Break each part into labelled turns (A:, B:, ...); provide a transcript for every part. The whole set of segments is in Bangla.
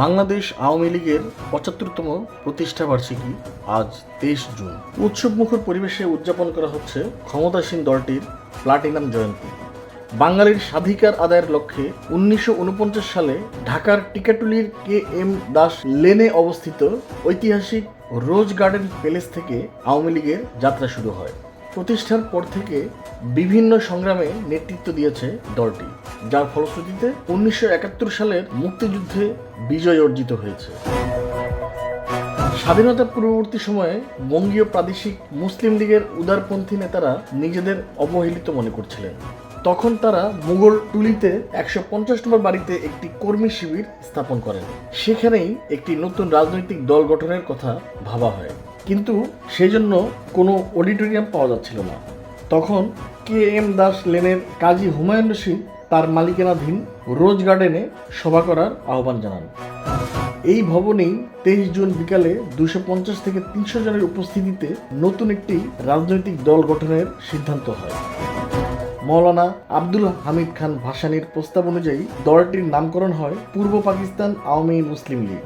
A: বাংলাদেশ আওয়ামী লীগের পঁচাত্তরতম প্রতিষ্ঠা বার্ষিকী আজ তেইশ জুন। উৎসবমুখর পরিবেশে উদযাপন করা হচ্ছে ক্ষমতাসীন দলটির প্লাটিনাম জয়ন্তী। বাঙালির স্বাধিকার আদায়ের লক্ষ্যে উনিশশো ঊনপঞ্চাশ সালে ঢাকার টিকাটুলির কে এম দাস লেনে অবস্থিত ঐতিহাসিক রোজ গার্ডেন প্যালেস থেকে আওয়ামী লীগের যাত্রা শুরু হয়। প্রতিষ্ঠার পর থেকে বিভিন্ন সংগ্রামে নেতৃত্ব দিয়েছে দলটি, যার ফলশ্রুতিতে উনিশশো একাত্তর সালের মুক্তিযুদ্ধে বিজয় অর্জিত হয়েছে। স্বাধীনতা পূর্ববর্তী সময়ে বঙ্গীয় প্রাদেশিক মুসলিম লীগের উদারপন্থী নেতারা নিজেদের অবহেলিত মনে করছিলেন। তখন তারা মুঘল টুলিতে একশো পঞ্চাশ নম্বর বাড়িতে একটি কর্মী শিবির স্থাপন করেন। সেখানেই একটি নতুন রাজনৈতিক দল গঠনের কথা ভাবা হয়। কিন্তু সেই জন্য কোনো অডিটোরিয়াম পাওয়া যাচ্ছিল না। তখন কে এম দাস লেনের কাজী হুমায়ুন রশিদ তার মালিকানাধীন রোজ গার্ডেনে সভা করার আহ্বান জানান। এই ভবনেই তেইশ জুন বিকালে দুশো পঞ্চাশ থেকে তিনশো জনের উপস্থিতিতে নতুন একটি রাজনৈতিক দল গঠনের সিদ্ধান্ত হয়। মৌলানা আব্দুল হামিদ খান ভাসানির প্রস্তাব অনুযায়ী দলটির নামকরণ হয় পূর্ব পাকিস্তান আওয়ামী মুসলিম লীগ।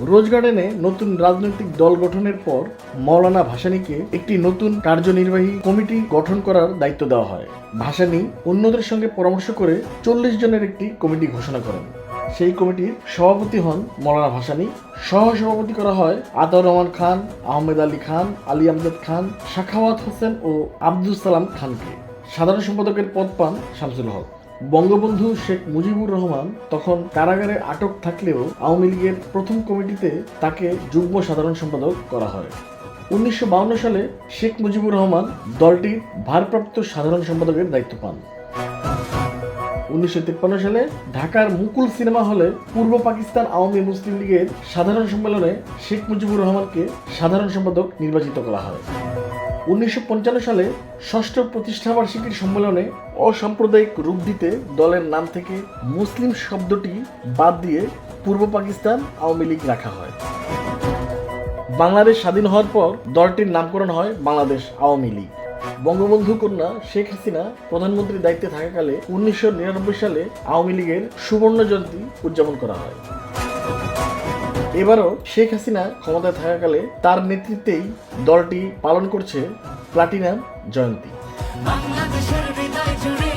A: রোজ গার্ডেনে নতুন রাজনৈতিক দল গঠনের পর মৌলানা ভাসানীকে একটি নতুন কার্যনির্বাহী কমিটি গঠন করার দায়িত্ব দেওয়া হয়। ভাসানী অন্যদের সঙ্গে পরামর্শ করে চল্লিশ জনের একটি কমিটি ঘোষণা করেন। সেই কমিটির সভাপতি হন মৌলানা ভাসানী। সহ সভাপতি করা হয় আতাউর রহমান খান, আহমেদ আলী খান, আলী আমজাদ খান, শাখাওয়াত হোসেন ও আব্দুল সালাম খানকে। সাধারণ সম্পাদকের পদ পান শামসুল হক। বঙ্গবন্ধু শেখ মুজিবুর রহমান তখন কারাগারে আটক থাকলেও আওয়ামী লীগের প্রথম কমিটিতে তাকে যুগ্ম সাধারণ সম্পাদক করা হয়। উনিশশো সালে শেখ মুজিবুর রহমান দলটির ভারপ্রাপ্ত সাধারণ সম্পাদকের দায়িত্ব পান। উনিশশো সালে ঢাকার মুকুল সিনেমা হলে পূর্ব পাকিস্তান আওয়ামী মুসলিম লীগের সাধারণ সম্মেলনে শেখ মুজিবুর রহমানকে সাধারণ সম্পাদক নির্বাচিত করা হয়। উনিশশো পঞ্চান্ন সালে ষষ্ঠ প্রতিষ্ঠাবার্ষিকীর সম্মেলনে অসাম্প্রদায়িক রূপ দিতে দলের নাম থেকে মুসলিম শব্দটি বাদ দিয়ে পূর্ব পাকিস্তান আওয়ামী লীগ রাখা হয়। বাংলাদেশ স্বাধীন হওয়ার পর দলটির নামকরণ হয় বাংলাদেশ আওয়ামী লীগ। বঙ্গবন্ধু কন্যা শেখ হাসিনা প্রধানমন্ত্রীর দায়িত্বে থাকাকালে উনিশশো নিরানব্বই সালে আওয়ামী লীগের সুবর্ণ জয়ন্তী উদযাপন করা হয়। এবারও শেখ হাসিনা ক্ষমতায় থাকাকালে তার নেতৃত্বেই দলটি পালন করছে প্লাটিনাম জয়ন্তী।
B: বাংলাদেশের হৃদয় জুড়ে